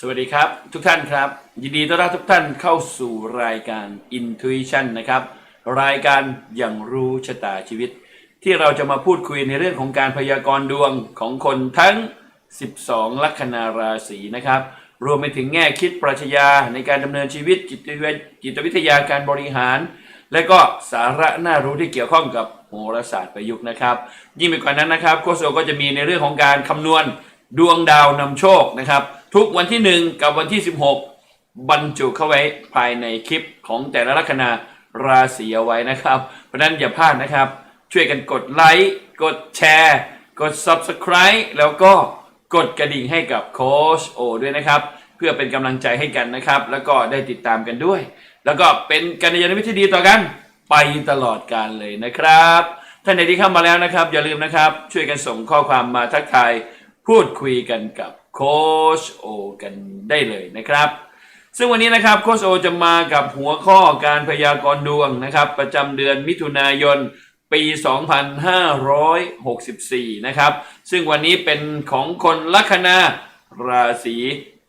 สวัสดีครับทุกท่านครับ ยินดีต้อนรับทุกท่านเข้าสู่รายการ Intuition นะครับ รายการอย่างรู้ชะตาชีวิต ที่เราจะมาพูดคุยในเรื่องของการพยากรณ์ดวงของคนทั้ง 12 ลัคนาราศีนะครับ รวมไปถึงแง่คิดปรัชญาในการดำเนินชีวิตจิตวิทยาจิตวิทยาการบริหาร และก็สาระน่ารู้ที่เกี่ยวข้องกับโหราศาสตร์ประยุกต์นะครับ ยิ่งไปกว่านั้นนะครับโคชโซก็จะมีในเรื่องของการคำนวณดวงดาวนำโชคนะครับ ทุกวันที่ 1 กับวันที่ 16 บรรจุเข้าไว้ภายในคลิปของแต่ละลัคนาราศีเอาไว้นะครับ เพราะนั้นอย่าพลาดนะครับ ช่วยกันกดไลค์กดแชร์กด Subscribe แล้วก็กดกระดิ่งให้กับโค้ชโอด้วยนะครับ เพื่อเป็นกำลังใจให้กันนะครับ แล้วก็ได้ติดตามกันด้วย แล้วก็เป็นกัลยาณมิตรที่ดีต่อกันไปตลอดการเลยนะครับท่านใดที่เข้ามาแล้วนะครับ อย่าลืมนะครับ ช่วยกันส่งข้อความมาทักทายพูดคุยกันกับ โคชโอกันได้เลยนะครับ ซึ่งวันนี้นะครับโคชโอจะมากับหัวข้อการพยากรณ์ดวงนะครับ ประจำเดือนมิถุนายนปี 2564 นะครับ ซึ่งวันนี้เป็นของคนลัคนาราศี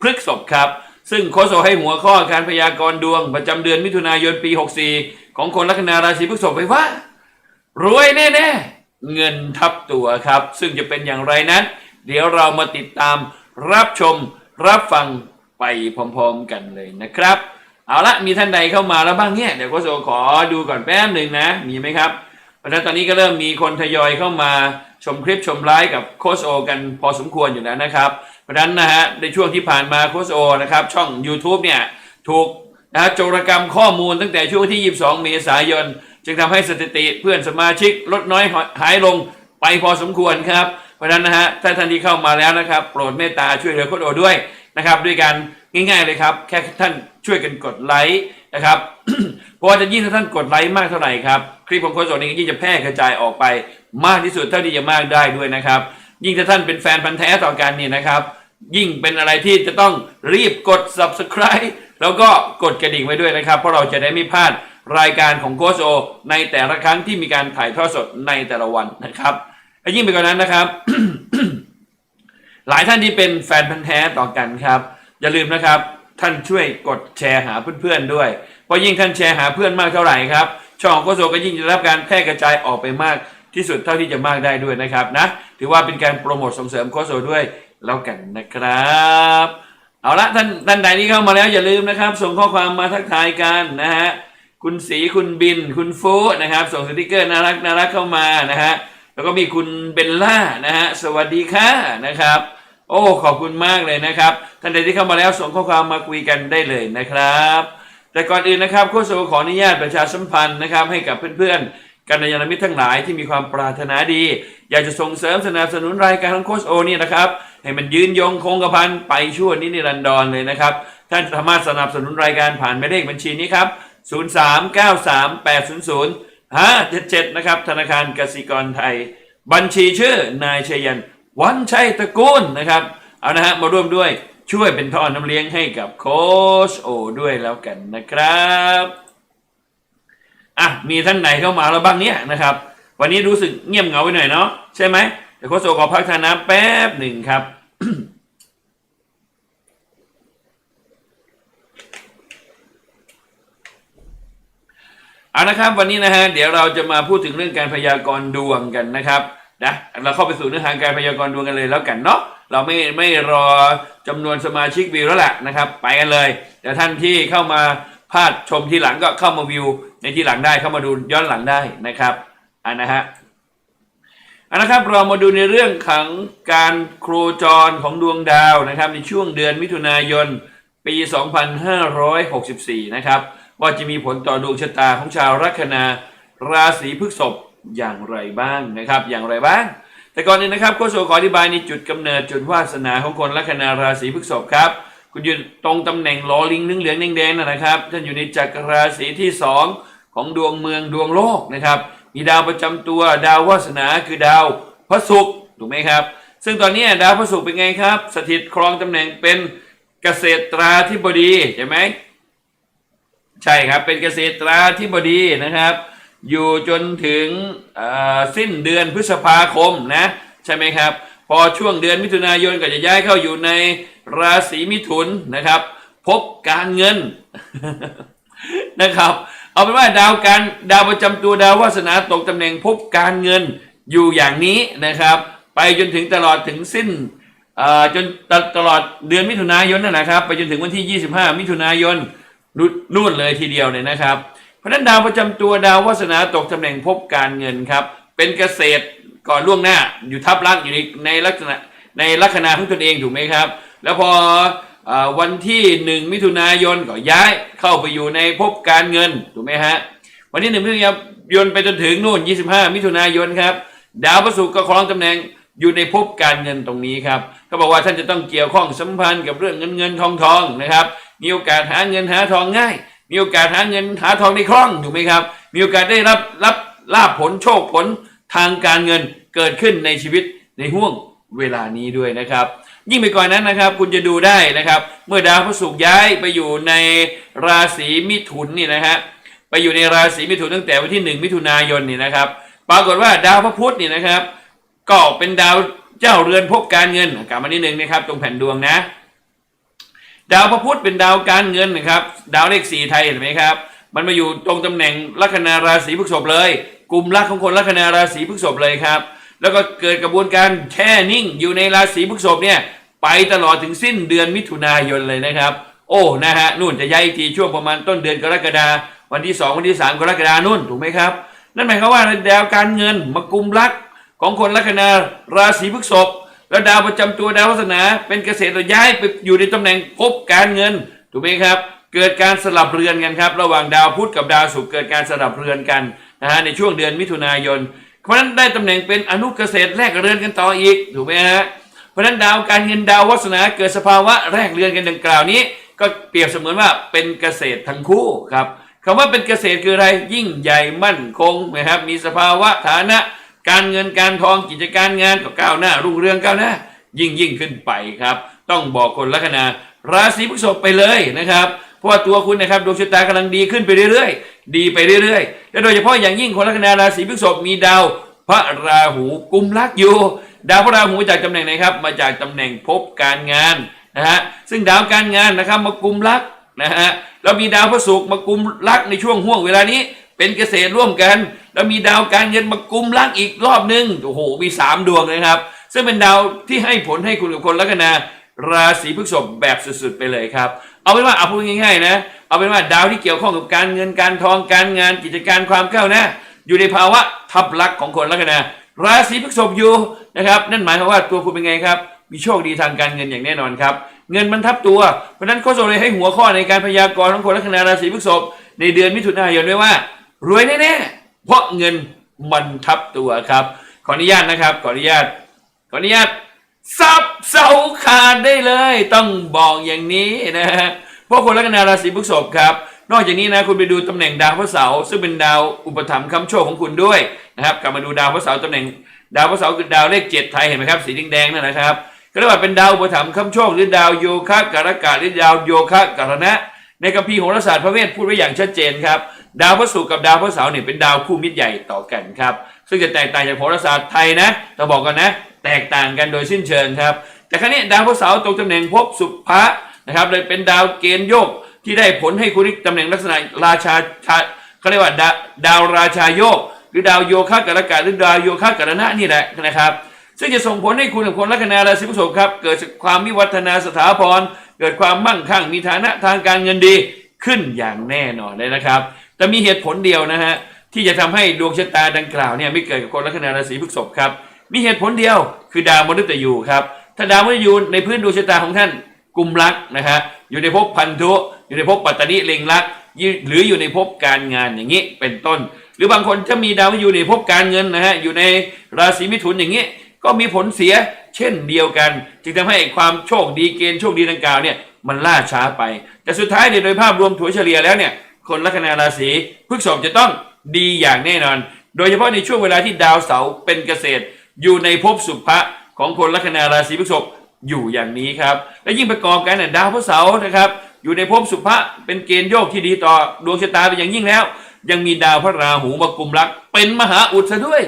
พฤษภครับ ซึ่งโคชโอให้หัวข้อการพยากรณ์ดวง ประจำเดือนมิถุนายนปี 64 ของคนลัคนาราศีพฤษภไปว่ารวยแน่ๆ เงินทับตัวครับ ซึ่งจะเป็นอย่างไรนั้น เดี๋ยวเรามาติดตาม รับชมรับฟังไปพร้อมๆกันเลยนะครับ เอาละมีท่านใดเข้ามาแล้วบ้างเนี่ย เดี๋ยวโคชโอขอดูก่อนแป๊บหนึ่งนะ มีไหมครับ เพราะฉะนั้นตอนนี้ก็เริ่มมีคนทยอยเข้ามาชมคลิปชมไลฟ์กับโคชโอกันพอสมควรอยู่แล้วนะครับเพราะฉะนั้นนะฮะในช่วงที่ผ่านมาโคชโอนะครับช่อง YouTube เนี่ยถูกนะฮะโจรกรรมข้อมูลตั้งแต่ช่วงที่ 22 เมษายน จึงทำให้สถิติเพื่อนสมาชิกลดน้อยหายลงไปพอสมควรครับ เพราะฉะนั้นนะฮะถ้าท่านที่เข้ามาแล้วนะครับ โปรดเมตตาช่วยเหลือโคชโอด้วยนะครับ ด้วยการง่ายๆเลยครับ แค่ท่านช่วยกันกดไลค์นะครับเพราะว่าจะยิ่งถ้าท่านกดไลค์มากเท่าไหร่ครับคลิปของโค้ชโอนี้ยิ่งจะแพร่กระจายออกไป มากที่สุดเท่าที่จะมากได้ด้วยนะครับ ยิ่งถ้าท่านเป็นแฟนพันธ์แท้ต่อกันเนี่ยนะครับยิ่งเป็นอะไรที่จะต้องรีบกด subscribe แล้วก็กดกระดิ่งไว้ด้วยนะครับ เพราะเราจะได้ไม่พลาดรายการของโค้ชโอในแต่ละครั้งที่มีการถ่ายทอดสดในแต่ละวันนะครับ และยิ่งไปกว่านั้นนะครับ หลายท่านที่เป็นแฟนพันธ์แท้ต่อกันครับ อย่าลืมนะครับ ท่านช่วยกดแชร์หาเพื่อนๆด้วย เพราะยิ่งท่านแชร์หาเพื่อนมากเท่าไหร่ครับ ช่องขอโกโซก็ยิ่งจะรับการแพร่กระจายออกไปมากที่สุดเท่าที่จะมากได้ด้วยนะครับนะถือว่าเป็นการโปรโมทส่งเสริมโกโซด้วยแล้วกันนะครับเอาละท่านท่านใดที่เข้ามาแล้วอย่าลืมนะครับ ส่งข้อความมาทักทายกันนะฮะคุณสีคุณบิน คุณฟูนะครับ ส่งสติกเกอร์น่ารักน่ารักเข้ามานะฮะ แล้วก็มีคุณเบลล่านะฮะสวัสดีค่ะนะครับ โอ้ขอบคุณมากเลยนะครับท่านใดที่เข้ามาแล้วส่งข้อความมาคุยกันได้เลยนะครับ แต่ก่อนอื่นนะครับโค้ชโอขออนุญาตประชาสัมพันธ์นะครับ ให้กับเพื่อนๆกัลยาณมิตรทั้งหลายที่มีความปรารถนาดี อยากจะส่งเสริมสนับสนุนรายการของโค้ชโอนี่นะครับให้มันยืนยงคงกระพันไปชั่วนิรันดรเลยนะครับท่านสามารถสนับสนุนรายการผ่านหมายเลขบัญชีนี้ครับ 0393800 0393800577นะครับ ธนาคารกสิกรไทย บัญชีชื่อนายชัยยัน วันชัยตระกูลนะครับ เอานะฮะมาร่วมด้วยช่วยเป็นท่อน้ำเลี้ยงให้กับโค้ชโอด้วยแล้วกันนะครับอะมีท่านไหนเข้ามาแล้วบ้างเนี่ยนะครับ วันนี้รู้สึกเงียบเหงาไปหน่อยเนาะใช่ไหมเดี๋ยวโค้ชโอขอพักทานน้ำแป๊บหนึ่งครับ เอานะครับวันนี้นะฮะเดี๋ยวเราจะมาพูดถึงเรื่องการพยากรณ์ดวงกันนะครับนะเราเข้าไปสู่เนื้อหาการพยากรณ์ดวงกันเลยแล้วกันเนาะเราไม่ไม่รอจำนวนสมาชิกวิวแล้วแหละนะครับ ไปกันเลยเดี๋ยวท่านที่เข้ามาพลาดชมทีหลังก็เข้ามาวิว ในทีหลังได้เข้ามาดูย้อนหลังได้นะครับอันนะฮะอันนะครับเรามาดูในเรื่องของการโครจรของดวงดาวนะครับ ในช่วงเดือนมิถุนายนปี 2564 นะครับ ว่าจะมีผลต่อดวงชะตาของชาวลัคนาราศีพฤษภอย่างไรบ้างนะครับ อย่างไรบ้าง แต่ก่อนอื่นนะครับโคชโซขออธิบายในจุดกำเนิดจุดวาสนาของคนลัคนาราศีพฤษภครับ คุณอยู่ตรงตำแหน่งลอลิงนึ่งเหลืองแดงๆนะครับท่านอยู่ในจักรราศีที่สองของดวงเมืองดวงโลกนะครับ มีดาวประจำตัวดาววาสนาคือดาวพระศุกร์ถูกไหมครับ ซึ่งตอนนี้ดาวพระศุกร์เป็นไงครับ สถิตครองตำแหน่งเป็นเกษตราธิบดีใช่ไหม ใช่ครับ เป็นเกษตราธิบดีนะครับ อยู่จนถึงสิ้นเดือนพฤษภาคมนะ ใช่ไหมครับ พอช่วงเดือนมิถุนายนก็จะย้ายเข้าอยู่ในราศีมิถุนนะครับ พบการเงินนะครับเอาเป็นว่าดาวการดาวประจำตัวดาววาสนาตกตำแหน่งพบการเงินอยู่อย่างนี้นะครับ ไปจนถึงตลอดถึงสิ้นจนตตลอดเดือนมิถุนายนนั่นนะครับ ไปจนถึงวันที่ 25 มิถุนายน นู่นเลยทีเดียวเนี่ยนะครับ เพราะนั้นดาวประจำตัวดาววาสนาตกตำแหน่งพบการเงินครับ เป็นเกษตรก่อนล่วงหน้า อยู่ทับลักษณ์อยู่ในในลักษณะในลัคนาของตนเองถูกไหมครับ แล้วพออวันที่หนึ่งมิถุนายนก็ย้ายเข้าไปอยู่ในภพการเงินถูกไหมฮะวันที่หนึ่งมิถุนายนไปจนถึงนู่น 25 มิถุนายนครับ ดาวพระศุกร์ก็ครองตำแหน่งอยู่ในภพการเงินตรงนี้ครับเขาบอกว่าท่านจะต้องเกี่ยวข้องสัมพันธ์กับเรื่องเงินเงินทองทองนะครับ มีโอกาสหาเงินหาทองง่าย มีโอกาสหาเงินหาทองในคล่องถูกไหมครับ มีโอกาสได้รับรับลาภผลโชคผลทางการเงินเกิดขึ้นในชีวิตในห่วงเวลานี้ด้วยนะครับ ยิ่งไปกว่านั้นนะครับ คุณจะดูได้นะครับ เมื่อดาวพระศุกร์ย้ายไปอยู่ในราศีมิถุนนี่นะฮะไปอยู่ในราศีมิถุนตั้งแต่วันที่หนึ่งมิถุนายนนี่นะครับ ปรากฏว่าดาวพระพุธนี่นะครับ ก็เป็นดาวเจ้าเรือนภพการเงินกลับมานิดนึงนะครับ ตรงแผ่นดวงนะ ดาวพระพุธเป็นดาวการเงินนะครับ ดาวเลขสี่ไทยเห็นไหมครับ มันมาอยู่ตรงตำแหน่งลัคนาราศีพฤษภเลย กลุ่มลักของคนลัคนาราศีพฤษภเลยครับ แล้วก็เกิดกระบวนการแช่นิ่งอยู่ในราศีพฤษภเนี่ยไปตลอดถึงสิ้นเดือนมิถุนายนเลยนะครับ โอ้นะฮะนู่นจะย้ายทีช่วงประมาณต้นเดือนกรกฎาวันที่สองวันที่สามกรกฎานู่นถูกไหมครับ นั่นหมายความว่าดาวการเงินมากลุ่มลักของคนลัคนาราศีพฤษภ แล้วดาวประจำตัวดาววาสนา เป็นเกษตรย้ายไปอยู่ในตำแหน่งภพการเงินถูกไหมครับ เกิดการสลับเรือนกันครับ ระหว่างดาวพุธกับดาวศุกร์เกิดการสลับเรือนกันนะฮะในช่วงเดือนมิถุนายน เพราะฉะนั้นได้ตำแหน่งเป็นอนุเกษตรแลกเรือนกันต่ออีกถูกไหมฮะเพราะฉะนั้นดาวการเงินดาววาสนา เกิดสภาวะแลกเรือนกันดังกล่าวนี้ ก็เปรียบเสมือนว่าเป็นเกษตรทั้งคู่ครับคำว่าเป็นเกษตรคืออะไรยิ่งใหญ่มั่นคงนะครับมีสภาวะฐานะ การเงินการทองกิจการงานก็ก้าวหน้า รุ่งเรืองก้าวหน้า ยิ่งยิ่งขึ้นไปครับ ต้องบอกคนลัคนาราศีพฤษภไปเลยนะครับเพราะว่าตัวคุณนะครับดวงชะตากำลังดีขึ้นไปเรื่อยๆ ดีไปเรื่อยๆ และโดยเฉพาะอย่างยิ่งคนลัคนาราศีพฤษภมีดาว พระราหูกุมลักอยู่ ดาวพระราหูมาจากตำแหน่งไหนครับ มาจากตำแหน่งภพการงานนะฮะซึ่งดาวการงานนะครับมากุมลักนะฮะแล้วมีดาวพระศุกร์มากุมลักในช่วงห่วงเวลานี้ เป็นเกษตรร่วมกัน แล้วมีดาวการเงินมากุมลักอีกรอบนึงโอ้โหมีสามดวงนะครับ ซึ่งเป็นดาวที่ให้ผลให้คุณกับคนลัคนาราศีพฤษภแบบสุดๆไปเลยครับ เอาเป็นว่าเอาพูดง่ายๆนะ เอาเป็นว่าดาวที่เกี่ยวข้องกับการเงินการทองการงานกิจการความก้าวหน้าอยู่ในภาวะทับลักของคนลัคนาราศีพฤษภอยู่นะครับนั่นหมายความว่าตัวคุณเป็นไงครับ มีโชคดีทางการเงินอย่างแน่นอนครับ เงินมันทับตัว เพราะฉะนั้นโค้ชเลยให้หัวข้อในการพยากรณ์ของคนลัคนาราศีพฤษภในเดือนมิถุนายนไว้ว่า รวยแน่ๆ เพราะเงินมันทับตัวครับ ขออนุญาตนะครับ ขออนุญาต ขออนุญาตซับเสาขาดได้เลย ต้องบอกอย่างนี้นะฮะเพราะคนลัคนาราศีพฤษภครับ นอกจากนี้นะคุณไปดูตำแหน่งดาวพระเสาร์ซึ่งเป็นดาวอุปถัมภ์คำโชคของคุณด้วยนะครับกลับมาดูดาวพระเสาร์ตำแหน่งดาวพระเสาร์คือดาวเลขเจ็ดไทยเห็นไหมครับสีแดงๆนั่นนะครับก็เรียกว่าเป็นดาวอุปถัมภ์คำโชคหรือดาวโยคะการกะหรือดาวโยคะการณะ ในคัมภีร์โหราศาสตร์พระเวทพูดไว้อย่างชัดเจนครับ ดาวพระศุกร์กับดาวพระเสาร์เนี่ยเป็นดาวคู่มิตรใหญ่ต่อกันครับ ซึ่งจะแตกต่างจากโหราศาสตร์ไทยนะเราบอกกันนะ แตกต่างกันโดยสิ้นเชิงครับ แต่ครั้นี้ดาวพระเสาร์ตรงตำแหน่งภพสุภะนะครับเลยเป็นดาวเกณฑ์โยกที่ได้ผลให้คุณตำแหน่งลักษณะราชาชาเขาเรียกว่าดาดาวราชาโยก หรือดาวโยคะกัลกะหรือดาวโยคะกัลนะนี่แหละนะครับ ซึ่งจะส่งผลให้คุณกับคนลัคนาราศีพฤษภครับ เกิดความวิวัฒนาสถาพร เกิดความมั่งคั่งมีฐานะทางการเงินดีขึ้นอย่างแน่นอนเลยนะครับ แต่มีเหตุผลเดียวนะฮะที่จะทำให้ดวงชะตาดังกล่าวเนี่ยไม่เกิดกับคนลัคนาราศีพฤษภครับ มีเหตุผลเดียวคือดาวมฤตยูครับถ้าดาวมฤตยูในพื้นดวงชะตาของท่านกุมลักนะฮะอยู่ในภพพันธุอยู่ในภพปัตตนิเล็งลักหรืออยู่ในภพการงานอย่างนี้เป็นต้น หรือบางคนถ้ามีดาวอยู่ในภพการเงินนะฮะอยู่ในราศีมิถุนอย่างนี้ ก็มีผลเสียเช่นเดียวกัน จึงทำให้ความโชคดีเกณฑ์โชคดีดังกล่าวเนี่ยมันล่าช้าไป แต่สุดท้ายเนี่ยโดยภาพรวมถัวเฉลี่ยแล้วเนี่ยคนลัคนาราศีพฤษภจะต้องดีอย่างแน่นอน โดยเฉพาะในช่วงเวลาที่ดาวเสาร์เป็นเกษตร อยู่ในภพสุภะของคนลัคนาราศีพฤษภอยู่อย่างนี้ครับ และยิ่งประกอบกันน่ะดาวพระเสาร์นะครับ อยู่ในภพสุภะเป็นเกณฑ์โยกที่ดีต่อดวงชะตาเป็นอย่างยิ่งแล้ว ยังมีดาวพระราหูมากุมรักเป็นมหาอุดซะด้วย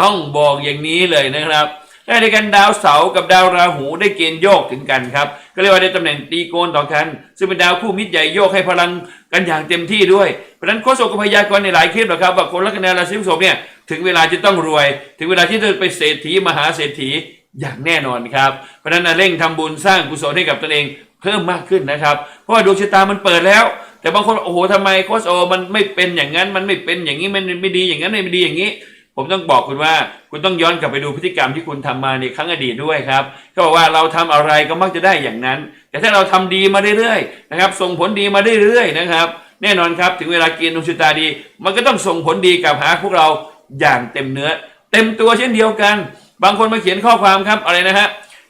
ต้องบอกอย่างนี้เลยนะครับได้ในกันดาวเสาร์กับดาวราหูได้เกณฑ์โยกถึงกันครับ ก็เรียกว่าได้ตำแหน่งตีโกนต่อกัน ซึ่งเป็นดาวคู่มิตรใหญ่โยกให้พลังกันอย่างเต็มที่ด้วย เพราะฉะนั้นโค้ชโอกพยากรณ์ในหลายคลิปนะครับว่าคนลัคนาราศีพฤษภเนี่ยถึงเวลาจะต้องรวย ถึงเวลาที่จะไปเศรษฐีมหาเศรษฐีอย่างแน่นอนครับ เพราะฉะนั้นเร่งทำบุญสร้างกุศลให้กับตนเองเพิ่มมากขึ้นนะครับ เพราะว่าดวงชะตามันเปิดแล้ว แต่บางคนโอ้โหทำไมโค้ชโอมันไม่เป็นอย่างนั้นมันไม่เป็นอย่างนี้มันไม่ดีอย่างนั้นไม่ดีอย่างนี้ ผมต้องบอกคุณว่าคุณต้องย้อนกลับไปดูพฤติกรรมที่คุณทำมาในครั้งอดีตด้วยครับเขาบอกว่าเราทำอะไรก็มักจะได้อย่างนั้น แต่ถ้าเราทำดีมาเรื่อยๆนะครับ ส่งผลดีมาเรื่อยๆนะครับ แน่นอนครับถึงเวลาเกณฑ์ดวงชะตาดี มันก็ต้องส่งผลดีกับหาพวกเราอย่างเต็มเนื้อ เต็มตัวเช่นเดียวกัน บางคนมาเขียนข้อความครับอะไรนะฮะ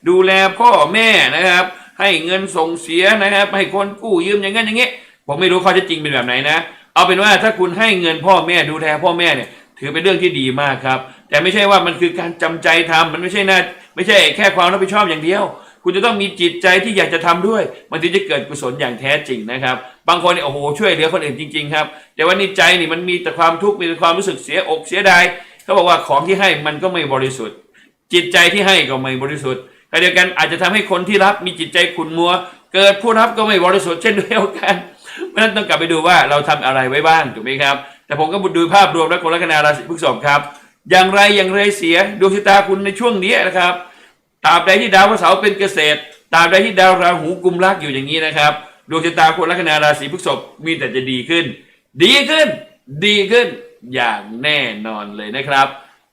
ดูแลพ่อแม่นะครับ ให้เงินส่งเสียนะครับ ให้คนกู้ยืมอย่างนั้นอย่างนี้ผมไม่รู้ข้อเท็จจริงเป็นแบบไหนนะ เอาเป็นว่าถ้าคุณให้เงินพ่อแม่ดูแลพ่อแม่เนี่ย ถือเป็นเรื่องที่ดีมากครับ แต่ไม่ใช่ว่ามันคือการจำใจทำมันไม่ใช่หน้าไม่ใช่แค่ความรับผิดชอบอย่างเดียว คุณจะต้องมีจิตใจที่อยากจะทำด้วย มันถึงจะเกิดกุศลอย่างแท้จริงนะครับ บางคนเนี่ยโอ้โหช่วยเหลือคนอื่นจริง ๆ ครับ แต่ว่านี่ใจนี่มันมีแต่ความทุกข์มีแต่ความรู้สึกเสียอกเสียดายเขาบอกว่าของที่ให้มันก็ไม่บริสุทธิ์ จิตใจที่ให้ก็ไม่บริสุทธิ์แต่เดียวกันอาจจะทำให้คนที่รับมีจิตใจขุ่นมัว เกิดผู้รับก็ไม่บริสุทธิ์เช่นเดียวกันเพราะฉะนั้นต้องกลับไปดูว่าเราทำอะไรไว้บ้างถูกไหมครับ แต่ผมก็ดูภาพรวมและคนลัคนาราศีพฤษภครับ อย่างไรอย่างไรเสียดวงชะตาคุณในช่วงนี้นะครับตราบใดที่ดาวพระเสาร์เป็นเกษตรตราบใดที่ดาวราหูกุมรักอยู่อย่างนี้นะครับดวงชะตาคนลัคนาราศีพฤษภมีแต่จะดีขึ้น ดีขึ้น ดีขึ้นอย่างแน่นอนเลยนะครับ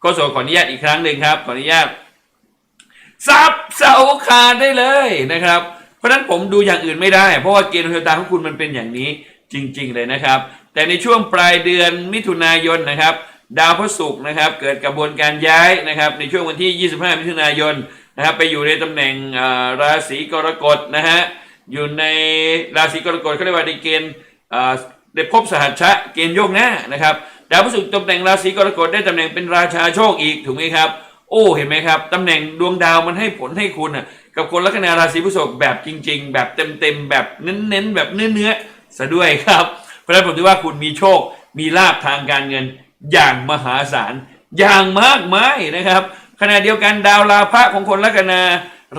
ก็ส่งขออนุญาตอีกครั้งหนึ่งครับขออนุญาตซับเสาขาดได้เลยนะครับ เพราะฉะนั้นผมดูอย่างอื่นไม่ได้ เพราะว่าเกณฑ์ดวงชะตาของคุณมันเป็นอย่างนี้ จริง ๆ เลยนะครับ แต่ในช่วงปลายเดือนมิถุนายนนะครับ ดาวพระศุกร์นะครับ เกิดกระบวนการย้ายนะครับ ในช่วงวันที่ 25 มิถุนายนนะครับ ไปอยู่ในตำแหน่งราศีกรกฎนะฮะอยู่ในราศีกรกฎเขาเรียกว่าในเกณฑ์ได้พบสหัชชะเกณฑ์โยกหน้านะครับดาวพฤหัสตำแหน่งราศีกรกฎได้ตำแหน่งเป็นราชาโชคอีกถูกไหมครับ โอ้เห็นไหมครับตำแหน่งดวงดาวมันให้ผลให้คุณอะกับคนลัคนาราศีพฤษภแบบจริง ๆ แบบเต็มๆแบบเน้นๆแบบเนื้อๆ ซะด้วยครับ เพราะฉะนั้นผมถือว่าคุณมีโชค มีลาภทางการเงินอย่างมหาศาลอย่างมากมายนะครับ ขณะเดียวกันดาวราพะของคนลัคนา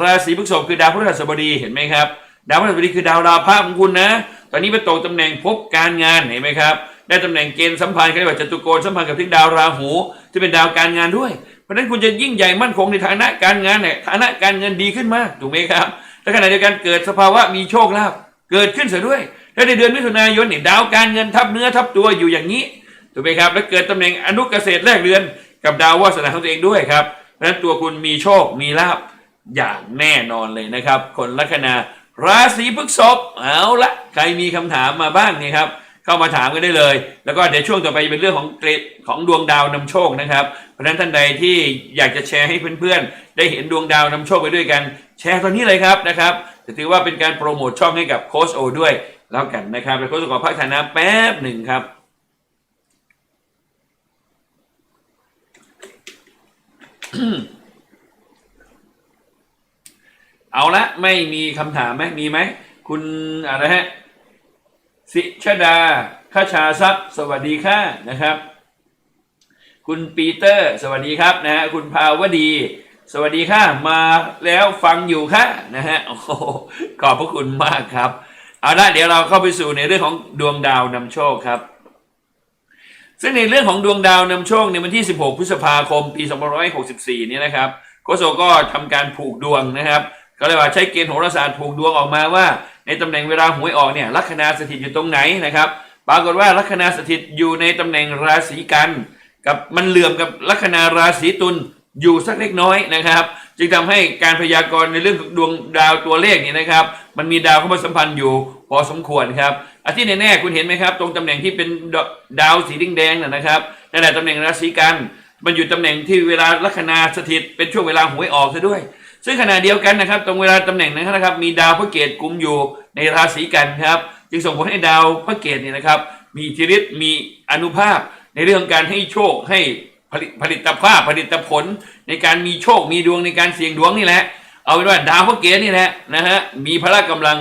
ราศีพฤษภคือดาวพฤหัสบดีเห็นไหมครับ ดาวพฤหัสบดีคือดาวราพะของคุณนะ ตอนนี้ไปตกตำแหน่งพบการงานเห็นไหมครับ ได้ตำแหน่งเกณฑ์สัมพันธ์เขาเรียกว่าจตุโกณสัมพันธ์กับที่ดาวราหูที่เป็นดาวการงานด้วย เพราะฉะนั้นคุณจะยิ่งใหญ่มั่นคงในฐานะการงานเนี่ยฐานะการเงินดีขึ้นมากถูกไหมครับและขณะเดียวกันเกิดสภาวะมีโชคลาภเกิดขึ้นเสียด้วย และในเดือนมิถุนายนเนี่ยดาวการเงินทับเนื้อทับตัวอยู่อย่างนี้ถูกไหมครับ และเกิดตำแหน่งอนุเกษตรแรกเดือนกับดาววาสนาของตัวเองด้วยครับเพราะฉะนั้นตัวคุณมีโชคมีลาภอย่างแน่นอนเลยนะครับ คนลัคนาราศีพฤษภเอาละใครมีคำถามมาบ้างนี่ครับเข้ามาถามกันได้เลย แล้วก็เดี๋ยวช่วงต่อไปเป็นเรื่องของเกรดของดวงดาวนำโชคนะครับ เพราะฉะนั้นท่านใดที่อยากจะแชร์ให้เพื่อนๆ ได้เห็นดวงดาวนำโชคไปด้วยกัน แชร์ตอนนี้เลยครับนะครับจะถือว่าเป็นการโปรโมทช่องให้กับโค้ชโอด้วย แล้วกันนะครับแล้วโค้ชขอพักทานน้ำแป๊บหนึ่งครับเอาละไม่มีคำถามไหมมีไหม คุณอะไรฮะ สิชดาข้าชาทรัพย์ สวัสดีค่ะนะครับ คุณปีเตอร์ สวัสดีครับนะฮะคุณภาวดี สวัสดีค่ะ มาแล้วฟังอยู่ค่ะนะฮะโอ้ขอบพระคุณมากครับ เอาละเดี๋ยวเราเข้าไปสู่ในเรื่องของดวงดาวนำโชคครับ ซึ่งในเรื่องของดวงดาวนำโชคในวันที่ 16 พฤษภาคม ปี 2564เนี่ยนะครับโคโซก็ทำการผูกดวงนะครับก็เลยว่าใช้เกณฑ์โหราศาสตร์ผูกดวงออกมาว่า ในตำแหน่งเวลาหวยออกเนี่ยลัคนาสถิตอยู่ตรงไหนนะครับปรากฏว่าลัคนาสถิตอยู่ในตำแหน่งราศีกัน กับมันเหลื่อมกับลัคนาราศีตุล อยู่สักเล็กน้อยนะครับ จึงทำให้การพยากรณ์ในเรื่องของดวงดาวตัวเลขเนี่ยนะครับ มันมีดาวเข้ามาสัมพันธ์อยู่พอสมควรครับอาที่แน่ๆคุณเห็นไหมครับ ตรงตำแหน่งที่เป็นดาวสีแดงๆน่ะนะครับนั่นแหละตำแหน่งราศีกัน มันอยู่ตำแหน่งที่เวลาลัคนาสถิตเป็นช่วงเวลาหวยออกซะด้วย ซึ่งขณะเดียวกันนะครับ ตรงเวลาตำแหน่งนั้นนะครับ มีดาวพระเกตกุมอยู่ในราศีกันครับจึงส่งผลให้ดาวพระเกตเนี่ยนะครับ มีอิทธิฤทธิ์มีอนุภาพในเรื่องการให้โชคให้ ผลิตผลิตภาพผลิตผลในการมีโชคมีดวงในการเสี่ยงดวงนี่แหละ เอาเป็นว่าดาวพระเกตนี่แหละนะฮะมีพละกำลัง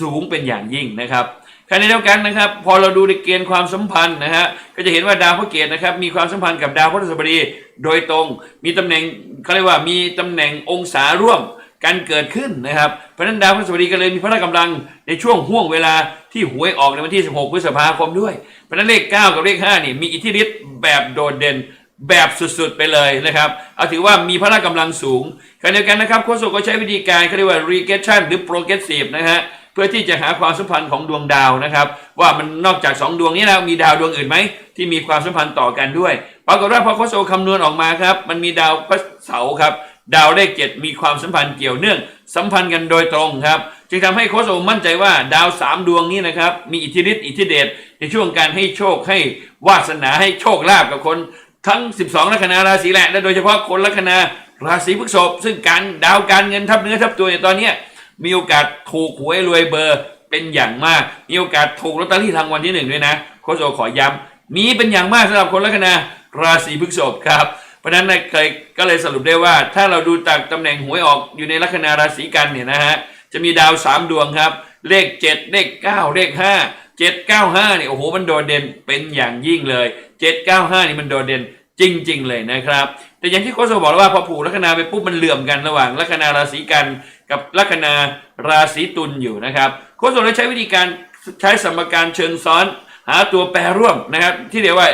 สูงเป็นอย่างยิ่งนะครับขณะเดียวกันนะครับ พอเราดูในเกณฑ์ความสัมพันธ์นะฮะก็จะเห็นว่าดาวพระเกตนะครับมีความสัมพันธ์กับดาวพฤหัสบดีโดยตรง มีตำแหน่งเขาเรียกว่ามีตำแหน่งองศาร่วมกันเกิดขึ้นนะครับเพราะนั้นดาวพฤหัสบดีก็เลยมีพละกำลังในช่วงห่วงเวลาที่หวยออกในวันที่ 16 พฤษภาคมด้วยเพราะฉะนั้นเลข 9 กับเลข5นี่มีอิทธิฤทธิ์แบบโดดเด่น แบบสุดๆไปเลยนะครับ เอาถือว่ามีพละกำลังสูงขณะเดียวกันนะครับโคโซก็ใช้วิธีการเขาเรียกว่า regression หรือ progressive นะฮะเพื่อที่จะหาความสัมพันธ์ของดวงดาวนะครับ ว่ามันนอกจาก 2 ดวงนี้แล้วมีดาวดวงอื่นไหมที่มีความสัมพันธ์ต่อกันด้วยปรากฏว่าพอโคโซคำนวณออกมาครับ มันมีดาวพระเสาร์ครับ ดาวเลขเจ็ดมีความสัมพันธ์เกี่ยวเนื่อง สัมพันธ์กันโดยตรงครับ จึงทำให้โคโซมั่นใจว่าดาวสามดวงนี้นะครับมีอิทธิฤทธิ์อิทธิเดชในช่วงการให้โชคให้วาสนาให้โชคลาภกับคน ทั้ง 12 ลัคนาราศีแหละและโดยเฉพาะคนลัคนาราศีพฤษภซึ่งการดาวการเงินทับเนื้อทับตัวในตอนนี้มีโอกาสถูกหวยรวยเบอร์เป็นอย่างมาก มีโอกาสถูกลอตเตอรี่รางวัลที่หนึ่งด้วยนะโคชโอขอย้ำมีเป็นอย่างมากสำหรับคนลัคนาราศีพฤษภครับเพราะฉะนั้นนะเคยก็เลยสรุปได้ว่า ถ้าเราดูจากตำแหน่งหวยออกอยู่ในลัคนาราศีกันเนี่ยนะฮะจะมีดาวสามดวงครับ เลข 7 เลข 9 เลข 5 795เนี่ยโอ้โหมันโดดเด่นเป็นอย่างยิ่งเลย 795 นี่มันโดดเด่นจริง ๆ เลยนะครับ แต่อย่างที่โค้ชโซบอกว่าพอผูกลัคนาไปปุ๊บมันเหลื่อมกันระหว่างลัคนาราศีกันกับลัคนาราศีตุลอยู่นะครับโค้ชโซได้ใช้วิธีการใช้สมการเชิงซ้อน หาตัวแปรร่วมนะครับ ที่เรียกว่า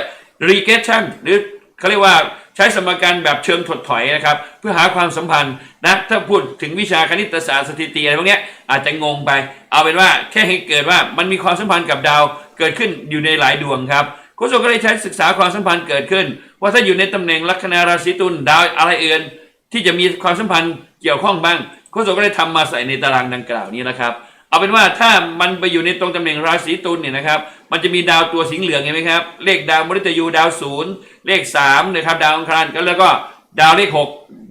regression หรือเขาเรียกว่า ใช้สมการแบบเชิงถดถอยนะครับ เพื่อหาความสัมพันธ์นะถ้าพูดถึงวิชาคณิตศาสตร์สถิติอะไรพวกนี้อาจจะงงไป เอาเป็นว่าแค่ให้เกิดว่ามันมีความสัมพันธ์กับดาวเกิดขึ้นอยู่ในหลายดวงครับโคชโซก็เลยใช้ศึกษาความสัมพันธ์เกิดขึ้น ว่าถ้าอยู่ในตำแหน่งลัคนาราศีตุลดาวอะไรเอื่นที่จะมีความสัมพันธ์เกี่ยวข้องบ้างโคชโซก็เลยทำมาใส่ในตารางดังกล่าวนี้นะครับ เอาเป็นว่าถ้ามันไปอยู่ในตรงตำแหน่งราศีตุลเนี่ยนะครับ มันจะมีดาวตัวสีเหลืองเห็นไหมครับ เลขดาวมฤตยูดาวศูนย์เลขสามนะครับดาวอังคารก็แล้วก็ดาวเลขหก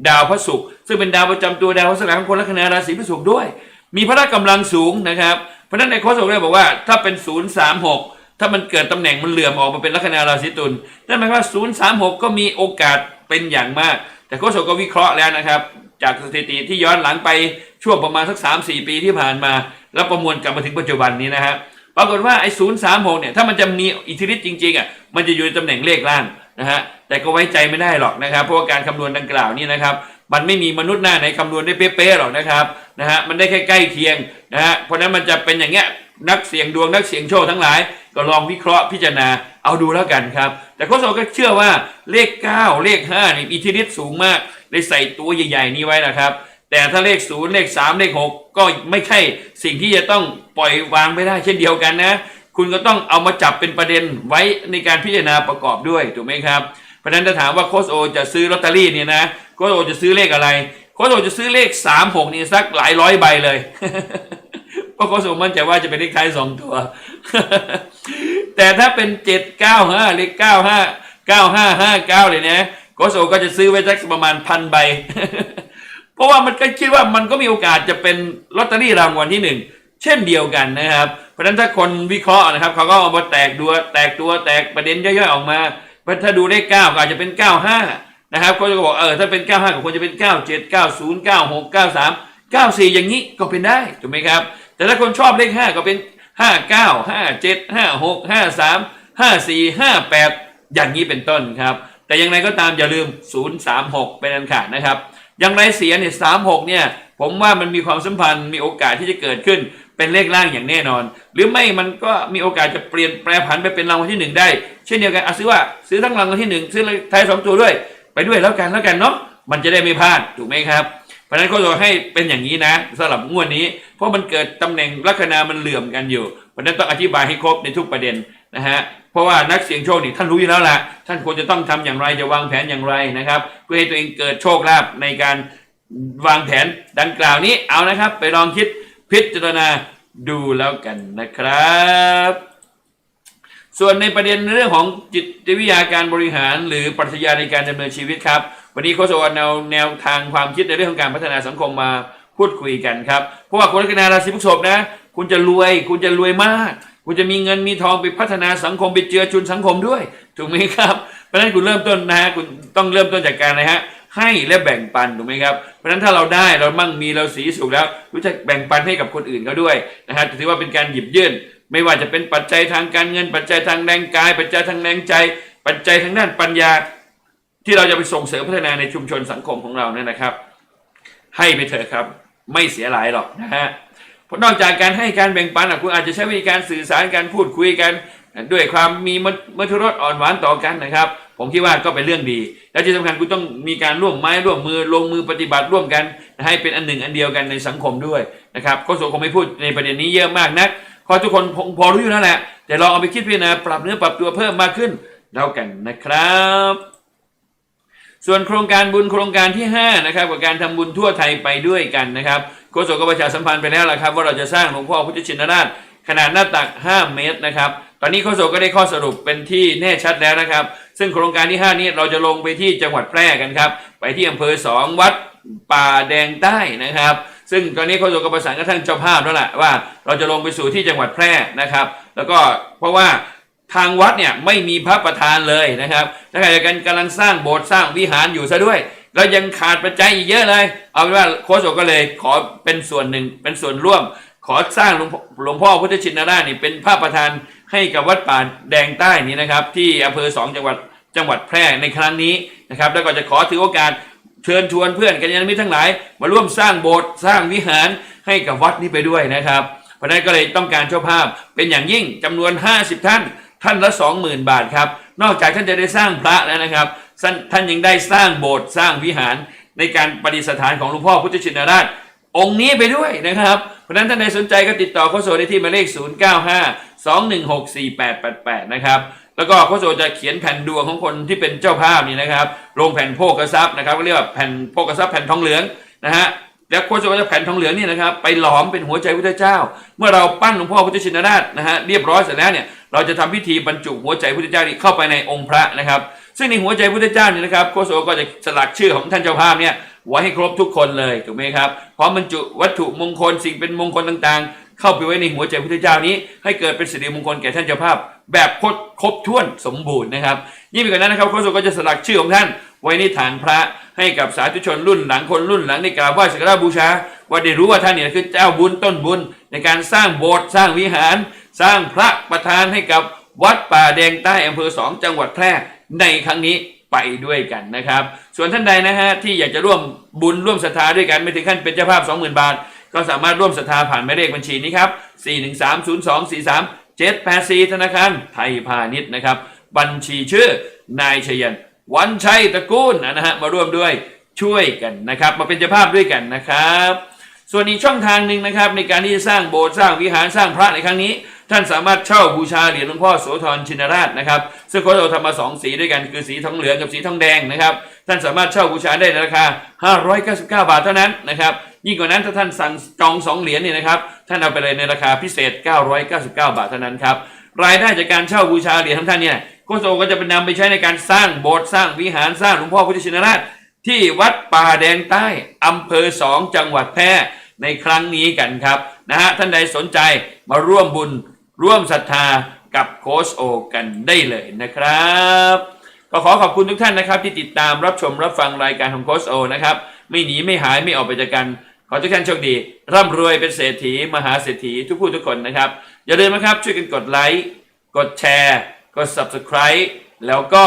ดาวพระศุกร์ซึ่งเป็นดาวประจำตัวดาวพฤหัสของคนลัคนาราศีพฤษภด้วย มีพละกำลังสูงนะครับเพราะฉะนั้นในโค้ชโซเลยบอกว่าถ้าเป็นศูนย์สามหกถ้ามันเกิดตำแหน่งมันเหลื่อมออกมาเป็นลัคนาราศีตุลนั่นหมายความว่าศูนย์สามหกก็มีโอกาสเป็นอย่างมาก แต่โค้ชโซก็วิเคราะห์แล้วนะครับ จากสถิติที่ย้อนหลังไปช่วงประมาณสัก 3 4 ปีที่ผ่านมา แล้วประมวลกลับมาถึงปัจจุบันนี้นะฮะปรากฏว่าไอ้ศูนย์สามหกเนี่ยถ้ามันจะมีอิทธิฤทธิ์จริงๆอะมันจะอยู่ในตำแหน่งเลขล่างนะฮะแต่ก็ไว้ใจไม่ได้หรอกนะครับ เพราะว่าการคำนวณดังกล่าวนี่นะครับมันไม่มีมนุษย์หน้าไหนคำนวณได้เป๊ะๆหรอกนะครับนะฮะมันได้แค่ใกล้เคียงนะฮะเพราะนั้นมันจะเป็นอย่างเงี้ยนักเสี่ยงดวงนักเสี่ยงโชคทั้งหลาย ก็ลองวิเคราะห์พิจารณาเอาดูแล้วกันครับ แต่โค้ชโซก็เชื่อว่าเลข 9 เลข5นี่อิทธิฤทธิ์สูงมาก เลยใส่ตัวใหญ่ๆนี้ไว้นะครับ แต่ถ้าเลข0เลข3เลข6ก็ไม่ใช่สิ่งที่จะต้องปล่อยวางไปได้เช่นเดียวกันนะ คุณก็ต้องเอามาจับเป็นประเด็นไว้ในการพิจารณาประกอบด้วยถูกไหมครับเพราะฉะนั้นถ้าถามว่าโค้ชโอจะซื้อลอตเตอรี่เนี่ยนะโค้ชโอจะซื้อเลขอะไรโค้ชโอจะซื้อเลข3 6นี่สักหลายร้อยใบเลยเพราะโค้ชโอมั่นใจว่าจะเป็นเลขท้ายสองตัว แต่ถ้าเป็น7 9 5เลข9 5 9 5 5 9เลยนะ โค้ชโอก็จะซื้อไว้สักประมาณพันใบ เพราะว่ามันก็คิดว่ามันก็มีโอกาสจะเป็นลอตเตอรี่รางวัลที่หนึ่งเช่นเดียวกันนะครับ เพราะฉะนั้นถ้าคนวิเคราะห์นะครับเขาก็เอามาแตกดัวแตกตัวแตกประเด็นย่อยๆออกมาถ้าดูเลขเก้าก็อาจจะเป็นเก้าห้านะครับก็จะบอกเออถ้าเป็นเก้าห้าก็ควรจะเป็นเก้าเจ็ดเก้าศูนย์เก้าหกเก้าสามเก้าสี่อย่างนี้ก็เป็นได้ถูกไหมครับ แต่ถ้าคนชอบเลขห้าก็เป็นห้าเก้าห้าเจ็ดห้าหกห้าสามห้าสี่ห้าแปดอย่างนี้เป็นต้นครับ แต่อย่างไรก็ตามอย่าลืม 036 เป็นอันขาดนะครับ อย่างไรเสียเนี่ยสามเนี่ย ผมว่ามันมีความสัมพันธ์มีโอกาสที่จะเกิดขึ้นเป็นเลขล่างอย่างแน่นอน หรือไม่มันก็มีโอกาสจะเปลี่ยนแปรผันไปเป็นรางวัลที่หนึ่งได้ เช่นเดียวกันอะซื้อว่าซื้อทั้งรางวัลที่หนึ่งซื้อท้ายสองตัวด้วย ไปด้วยแล้วกันแล้วกันเนาะมันจะได้ไม่พลาดถูกไหมครับเพราะนั้นก็จะให้เป็นอย่างนี้นะสำหรับงวดนี้ เพราะมันเกิดตำแหน่งลัคนามันเหลื่อมกันอยู่เพราะนั้นต้องอธิบายให้ครบในทุกประเด็น นะฮะเพราะว่านักเสี่ยงโชคนี่ท่านรู้อยู่แล้วละท่านควรจะต้องทำอย่างไรจะวางแผนอย่างไรนะครับ เพื่อให้ตัวเองเกิดโชคลาภในการวางแผนดังกล่าวนี้เอานะครับ ไปลองคิดพิจารณาดูแล้วกันนะครับ ส่วนในประเด็นเรื่องของจิตวิทยาการบริหาร หรือปรัชญาในการดำเนินชีวิตครับ วันนี้โค้ชโอนแนวแนวทางความคิดในเรื่องของการพัฒนาสังคมมาพูดคุยกันครับเพราะว่าคนลัคนาราศีพฤษภนะ คุณจะรวย คุณจะรวยมาก คุณจะมีเงินมีทองไปพัฒนาสังคมไปเจือจุนสังคมด้วย ถูกไหมครับเพราะฉะนั้นคุณเริ่มต้นนะฮะคุณต้องเริ่มต้นจากการนะฮะให้และแบ่งปันถูกไหมครับเพราะฉะนั้นถ้าเราได้เรามั่งมีเราสีสุขแล้ว รู้จักแบ่งปันให้กับคนอื่นเขาด้วยนะฮะถือว่าเป็นการหยิบยื่น ไม่ว่าจะเป็นปัจจัยทางการเงิน ปัจจัยทางแรงกาย ปัจจัยทางแรงใจ ปัจจัยทางด้านปัญญา ที่เราจะไปส่งเสริมพัฒนาในชุมชนสังคมของเราเนี่ยนะครับ ให้ไปเถอะครับ ไม่เสียหลายหรอกนะฮะเพราะ นอกจากการให้การแบ่งปันอะคุณอาจจะใช้วิธีการสื่อสารการพูดคุยกัน ด้วยความมีมมทุรสอ่อนหวานต่อกันนะครับ ผมคิดว่าก็เป็นเรื่องดี และที่สำคัญคุณต้องมีการร่วมไม้ร่วมมือลงมือปฏิบัติร่วมกัน ให้เป็นอันหนึ่งอันเดียวกันในสังคมด้วยนะครับโฆษกคงไม่พูดในประเด็นนี้เยอะมากนักเพราะทุกคนพอรู้อยู่แล้วแหละ แต่ลองเอาไปคิดพิจารณาปรับเนื้อปรับตัวเพิ่มมากขึ้นแล้วกันนะครับ ส่วนโครงการบุญโครงการที่5นะครับกับการทำบุญทั่วไทยไปด้วยกันนะครับ โฆษกก็ประชาสัมพันธ์ไปแล้วละครับ ว่าเราจะสร้างหลวงพ่อพุทธชินราชขนาดหน้าตัก 5 เมตรนะครับ ตอนนี้โฆษกก็ได้ข้อสรุปเป็นที่แน่ชัดแล้วนะครับ ซึ่งโครงการที่ 5 นี้เราจะลงไปที่จังหวัดแพร่กันครับ ไปที่อำเภอสองวัดป่าแดงใต้นะครับ ซึ่งตอนนี้โฆษกก็ประสานกับทางเจ้าภาพแล้วแหละว่าเราจะลงไปสู่ที่จังหวัดแพร่นะครับ แล้วก็เพราะว่าทางวัดเนี่ยไม่มีพระประธานเลยนะครับและขณะเดียวกันกำลังสร้างโบสถ์สร้างวิหารอยู่ซะด้วย แล้วยังขาดปัจจัยอีกเยอะเลย เอาเป็นว่าโค้ชก็เลยขอเป็นส่วนหนึ่งเป็นส่วนร่วม ขอสร้างหลวงพ่อพุทธชินราชนี่เป็นพระประธานให้กับวัดป่าแดงใต้นี้นะครับ ที่อำเภอสองจังหวัดจังหวัดแพร่ในครั้งนี้นะครับ แล้วก็จะขอถือโอกาสเชิญชวนเพื่อนกันยานมิตรทั้งหลาย มาร่วมสร้างโบสถ์สร้างวิหารให้กับวัดนี้ไปด้วยนะครับ เพราะนั้นก็เลยต้องการเจ้าภาพเป็นอย่างยิ่งจำนวน 50 ท่านท่านละ 20,000 บาทครับ นอกจากท่านจะได้สร้างพระแล้วนะครับ ท่านยังได้สร้างโบสถ์สร้างวิหารในการประดิษฐานของหลวงพ่อพุทธชินราช องค์นี้ไปด้วยนะครับ เพราะนั้นท่านใดสนใจก็ติดต่อโคโซได้ที่หมายเลข 095 216 4888 นะครับ แล้วก็โคโซจะเขียนแผ่นดวงของคนที่เป็นเจ้าภาพนี่นะครับลงแผ่นโภกทรัพย์นะครับก็เรียกว่าแผ่นโภกทรัพย์แผ่นทองเหลืองนะฮะแล้วโคโซก็จะแผ่นทองเหลืองนี่นะครับไปหลอมเป็นหัวใจพุทธเจ้า เมื่อเราปั้นหลวงพ่อพุทธชินราชนะฮะเรียบร้อยเสร็จแล้วเนี่ยเราจะทำพิธีบรรจุหัวใจพุทธเจ้านี่เข้าไปในองค์พระนะครับ ซึ่งในหัวใจพุทธเจ้านี่นะครับโคโซก็จะสลักชื่อของท่านเจ้าภาพเนี่ยไว้ให้ครบทุกคนเลยถูกไหมครับพร้อมบรรจุวัตถุมงคลสิ่งเป็นมงคลต่างๆ เข้าไปไว้ในหัวใจพุทธเจ้านี้ ให้เกิดเป็นสิริมงคลแก่ท่านเจ้าภาพ แบบครบครบถ้วนสมบูรณ์นะครับยิ่งไปกว่านั้นนะครับโคโซก็จะสลักชื่อของท่านไว้ในฐานพระให้กับสาธุชนรุ่นหลังคนรุ่นหลังในกราบไหว้สักการะบูชา ว่าได้รู้ว่าท่านเนี่ยคือเจ้าบุญต้นบุญ ในการสร้างโบสถ์สร้างวิหาร สร้างพระประธานให้กับวัดป่าแดงใต้อำเภอสองจังหวัดแพร่ ในครั้งนี้ไปด้วยกันนะครับ ส่วนท่านใดนะฮะที่อยากจะร่วมบุญร่วมศรัทธาด้วยกันไม่ถึงขั้นเป็นเจ้าภาพ 20,000 บาท ก็สามารถร่วมศรัทธาผ่านหมายเลขบัญชีนี้ครับ 4130243 784ธนาคารไทยพาณิชย์นะครับ บัญชีชื่อนายชยันวันชัยตระกูลนะฮะมาร่วมด้วยช่วยกันนะครับ มาเป็นเจ้าภาพด้วยกันนะครับ ส่วนอีกช่องทางหนึ่งนะครับในการที่จะสร้างโบสถ์สร้างวิหารสร้างพระในครั้งนี้ ท่านสามารถเช่าบูชาเหรียญหลวงพ่อโสธรชินราชนะครับซึ่งเขาทำมาสองสีด้วยกันคือสีทองเหลืองกับสีทองแดงนะครับ ท่านสามารถเช่าบูชาได้ในราคา 599 บาทเท่านั้นนะครับยิ่งกว่านั้นถ้าท่านสั่งจองสองเหรียญเนี่ยนะครับท่านเอาไปเลยในราคาพิเศษ 999 บาทเท่านั้นครับรายได้จากการเช่าบูชาเหรียญของท่านเนี่ยโกโซก็จะเป็นนำไปใช้ในการสร้างโบสถ์สร้างวิหารสร้างหลวงพ่อพุทธชินราช ที่วัดป่าแดงใต้อำเภอสองจังหวัดแพร่ในครั้งนี้กันครับนะฮะท่านใดสนใจมาร่วมบุญ ร่วมศรัทธากับโคชโอกันได้เลยนะครับ ก็ขอขอบคุณทุกท่านนะครับ ที่ติดตามรับชมรับฟังรายการของโคชโอนะครับ ไม่หนีไม่หายไม่ออกไปจากกันขอทุกท่านโชคดี ร่ำรวยเป็นเศรษฐีมหาเศรษฐีทุกผู้ทุกคนนะครับ อย่าลืมนะครับช่วยกันกดไลค์กดแชร์ กด subscribe แล้วก็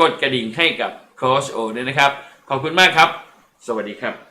กดกระดิ่งให้กับโคชโอด้วยนะครับ ขอบคุณมากครับ สวัสดีครับ